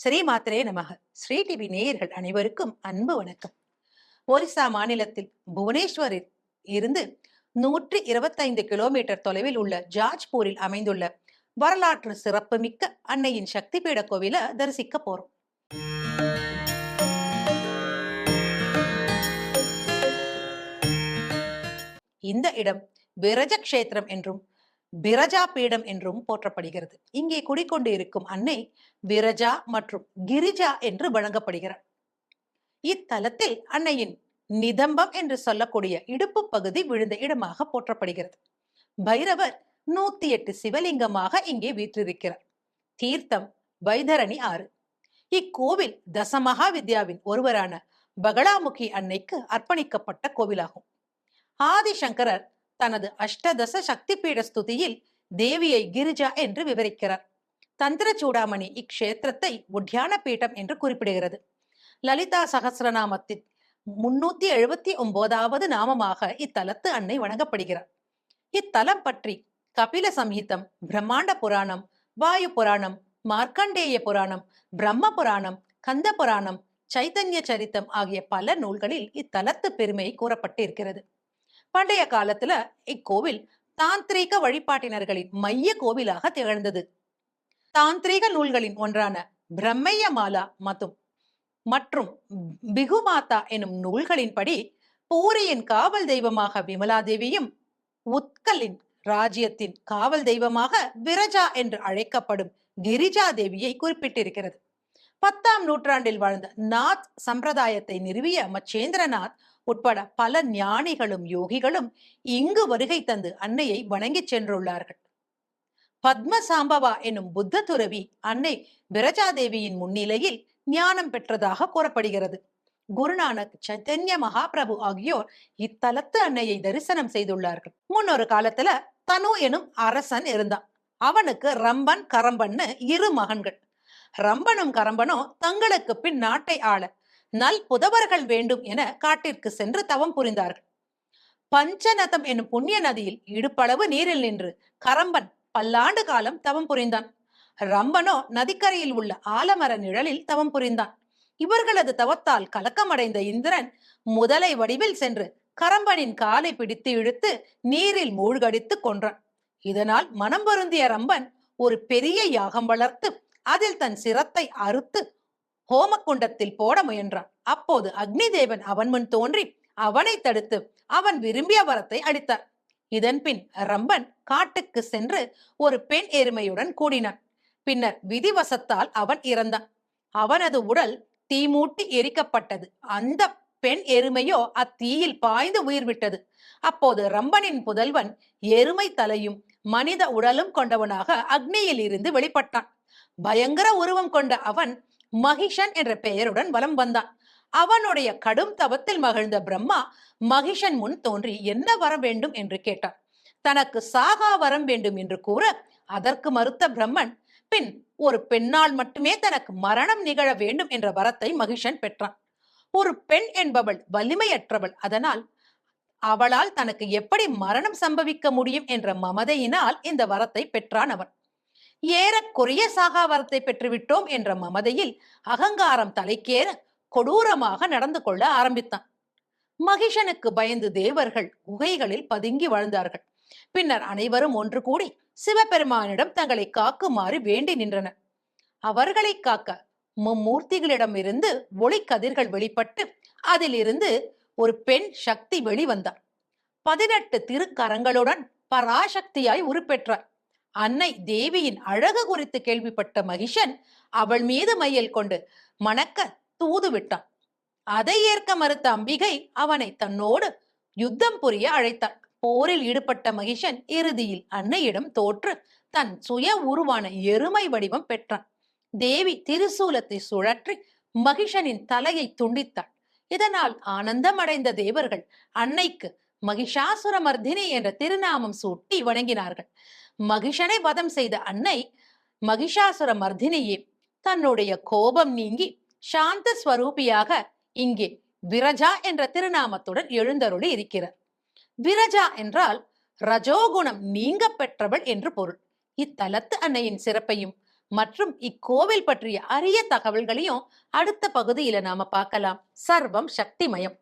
ஸ்ரீ மாத்திரே நமக. ஸ்ரீ டிவி நேயர்கள் அனைவருக்கும் அன்பு வணக்கம். ஒரிசா மாநிலத்தில் புவனேஸ்வரில் இருந்து நூற்றி இருபத்தைந்து கிலோமீட்டர் தொலைவில் உள்ள ஜாஜ்பூரில் அமைந்துள்ள வரலாற்று சிறப்புமிக்க அன்னையின் சக்தி பீட கோவில தரிசிக்க போறோம். இந்த இடம் விரஜ கஷேத்திரம் என்றும் விரஜா பீடம் என்றும் போற்றப்படுகிறது. இங்கே குடிக்கொண்டு இருக்கும் அன்னை விரஜா மற்றும் கிரிஜா என்று வழங்கப்படுகிறார். இத்தலத்தில் அன்னையின் நிதம்பம் என்று சொல்லக்கூடிய இடுப்பு பகுதி விழுந்த இடமாக போற்றப்படுகிறது. பைரவர் நூத்தி எட்டு சிவலிங்கமாக இங்கே வீற்றிருக்கிறார். தீர்த்தம் வைதரணி ஆறு. இக்கோவில் தசமகா வித்யாவின் ஒருவரான பகலாமுகி அன்னைக்கு அர்ப்பணிக்கப்பட்ட கோவிலாகும். ஆதிசங்கரர் தனது அஷ்டதச சக்தி பீட ஸ்துதியில் தேவியை கிரிஜா என்று விவரிக்கிறார். தந்திர சூடாமணி இக்ஷேத்திரத்தை உட்யான பீடம் என்று குறிப்பிடுகிறது. லலிதா சகசிரநாமத்தில் முன்னூத்தி எழுபத்தி ஒன்பதாவது நாமமாக இத்தலத்து அன்னை வணங்கப்படுகிறார். இத்தலம் பற்றி கபில சம்ஹிதம் பிரம்மாண்ட புராணம் வாயு புராணம் மார்க்கண்டேய புராணம் பிரம்ம புராணம் கந்த புராணம் சைத்தன்ய சரித்தம் ஆகிய பல நூல்களில் இத்தலத்து பெருமை கூறப்பட்டிருக்கிறது. பண்டைய காலத்துல இக்கோவில் தாந்திரீக வழிபாட்டினர்களின் மைய கோவிலாக திகழ்ந்தது. தாந்திரீக நூல்களின் ஒன்றான பிரம்மைய மாலா மற்றும் மற்றும் பிகுமாதா எனும் நூல்களின்படி பூரியின் காவல் தெய்வமாக விமலாதேவியும் உத்கலின் ராஜ்யத்தின் காவல் தெய்வமாக விரஜா என்று அழைக்கப்படும் கிரிஜா தேவியை குறிப்பிட்டிருக்கிறது. பத்தாம் நூற்றாண்டில் வாழ்ந்த நாத் சம்பிரதாயத்தை நிறுவிய மச்சேந்திரநாத் உட்பட பல ஞானிகளும் யோகிகளும் இங்கு வருகை தந்து அன்னையை வணங்கிச் சென்றுள்ளார்கள். பத்ம சாம்பவா என்னும் புத்த துறவி அன்னை பிரஜாதேவியின் முன்னிலையில் ஞானம் பெற்றதாக கூறப்படுகிறது. குருநானக் சைத்தன்ய மகாபிரபு ஆகியோர் இத்தலத்து அன்னையை தரிசனம் செய்துள்ளார்கள். முன்னொரு காலத்துல தனு எனும் அரசன் இருந்தான். அவனுக்கு ரம்பன் கரம்பன்னு இரு மகன்கள். ரம்பனும் கரம்பனும் தங்களுக்கு பின் நாட்டை ஆள நல் புதவர்கள் வேண்டும் என காட்டிற்கு சென்று தவம் புரிந்தார்கள். பஞ்சநதம் என்னும் புண்ணிய நதியில் இடுப்பளவு நீரில் நின்று கரம்பன் பல்லாண்டு காலம் தவம் புரிந்தான். ரம்பனோ நதிக்கரையில் உள்ள ஆலமர நிழலில் தவம் புரிந்தான். இவர்களது தவத்தால் கலக்கமடைந்த இந்திரன் முதலை வடிவில் சென்று கரம்பனின் காலை பிடித்து இழுத்து நீரில் மூழ்கடித்து கொன்றான். இதனால் மனம் வருந்திய ரம்பன் ஒரு பெரிய யாகம் வளர்த்து அதில் தன் சிரத்தை அறுத்து ஹோமக்குண்டத்தில் போட முயன்றான். அப்போது அக்னி தேவன் அவன் முன் தோன்றி அவனை தடுத்து அவன் விரும்பிய வரத்தை அளித்தார் இதன்பின் ரம்பன் காட்டுக்கு சென்று ஒரு பெண் எருமையுடன் கூடினான். பின்னர் விதிவசத்தால் அவன் இறந்தான். அவனது உடல் தீமூட்டி எரிக்கப்பட்டது. அந்த பெண் எருமையோ அத்தீயில் பாய்ந்து உயிர் விட்டது. அப்போது ரம்பனின் புதல்வன் எருமை தலையும் மனித உடலும் கொண்டவனாக அக்னியில் இருந்து வெளிப்பட்டான். பயங்கர உருவம் கொண்ட அவன் மகிஷன் என்ற பெயருடன் வலம் வந்தான். அவனுடைய கடும் தவத்தில் மகிழ்ந்த பிரம்மா மகிஷன் முன் தோன்றி என்ன வர வேண்டும் என்று கேட்டான். தனக்கு சாகா வரம் வேண்டும் என்று கூற அதற்கு மறுத்த பிரம்மன் பின் ஒரு பெண்ணால் மட்டுமே தனக்கு மரணம் நிகழ வேண்டும் என்ற வரத்தை மகிஷன் பெற்றான். ஒரு பெண் என்பவள் வலிமையற்றவள். அதனால் அவளால் தனக்கு எப்படி மரணம் சம்பவிக்க முடியும் என்ற மமதையினால் இந்த வரத்தை பெற்றான் அவன். ஏறக்குறைய சாகாவரத்தை பெற்றுவிட்டோம் என்ற மமதையில் அகங்காரம் தலைக்கேற கொடூரமாக நடந்து கொள்ள ஆரம்பித்தான். மகிஷனுக்கு பயந்து தேவர்கள் குகைகளில் பதுங்கி வாழ்ந்தார்கள். பின்னர் அனைவரும் ஒன்று கூடி சிவபெருமானிடம் தங்களை காக்குமாறு வேண்டி நின்றனர். அவர்களை காக்க மும்மூர்த்திகளிடமிருந்து ஒளி கதிர்கள் வெளிப்பட்டு அதிலிருந்து ஒரு பெண் சக்தி வெளிவந்தார் பதினெட்டு திருக்கரங்களுடன் பராசக்தியாய் உருப்பெற்றார் அன்னை தேவியின் அழகு குறித்து கேள்விப்பட்ட மகிஷன் அவள் மீது மையல் கொண்டு மணக்க தூது விட்டான். அதை ஏற்க மறுத்த அம்பிகை அவனை தன்னோடு யுத்தம் புரிய அழைத்தாள். போரில் ஈடுபட்ட மகிஷன் இறுதியில் அன்னையிடம் தோற்று தன் சுய உருவான எருமை வடிவம் பெற்றான். தேவி திருசூலத்தை சுழற்றி மகிஷனின் தலையை துண்டித்தாள். இதனால் ஆனந்தமடைந்த தேவர்கள் அன்னைக்கு மகிஷாசுரமர்தினி என்ற திருநாமம் சூட்டி வணங்கினார்கள். மகிஷனை வதம் செய்த அன்னை மகிஷாசுர மர்தினியே தன்னுடைய கோபம் நீங்கி சாந்த ஸ்வரூபியாக இங்கே விரஜா என்ற திருநாமத்துடன் எழுந்தருளி இருக்கிறார். விரஜா என்றால் ரஜோகுணம் நீங்க பெற்றவள் என்று பொருள். இத்தலத்து அன்னையின் சிறப்பையும் மற்றும் இக்கோவில் பற்றிய அரிய தகவல்களையும் அடுத்த பகுதியில நாம பார்க்கலாம். சர்வம் சக்திமயம்.